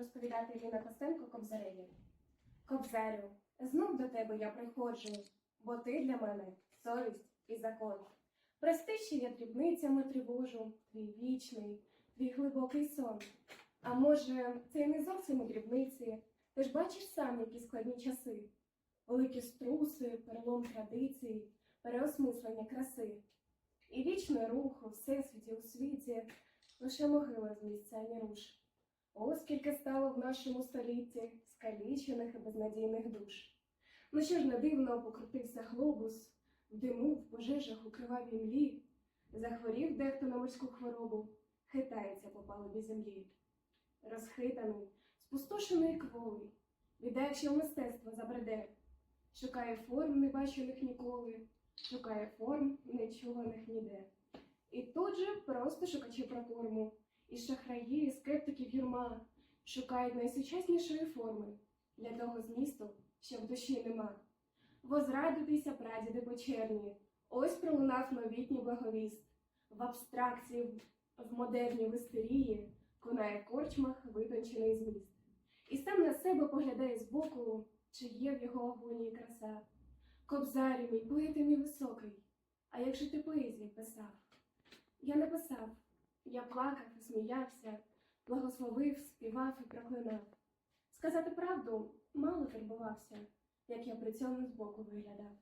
розповідати Ліна Костенко Кобзареві. Кобзарю, знов до тебе я приходжу, бо ти для мене совість і закон. Прости, що я дрібницями тривожу, твій вічний, твій глибокий сон. А може, це й не зовсім у дрібниці, ти ж бачиш сам, які складні часи, великі струси, перелом традицій, переосмислення краси. І вічний рух у всесвіті у світі, лише могила з місця не руш. О, скільки стало в нашому столітті скалічених і безнадійних душ. Ну що ж не дивно покрутився глобус, в диму, в пожежах у кривавій млі, захворів дехто на морську хворобу, хитається по палубі землі. Розхитаний, спустошений кволий, віддаючи в мистецтво забреде, шукає форм, не бачених ніколи, шукає форм, не чуваних ніде. І тут же просто шукачі прокорму, і шахраї, і скептиків юрма шукають найсучаснішої форми для того змісту, що в душі нема. Возрадуйтеся, прадіди почерні, ось пролунав новітній благовіст. В абстракції, в модерній вистерії конає в корчмах витончений зміст. І сам на себе поглядає збоку, чи є в його агонії краса. Кобзарю мій, поети мій високий, а як же ти поезії писав? Я не писав, я плакав сміявся, благословив, співав і проклинав. Сказати правду, мало турбувався, як я при цьому збоку виглядав.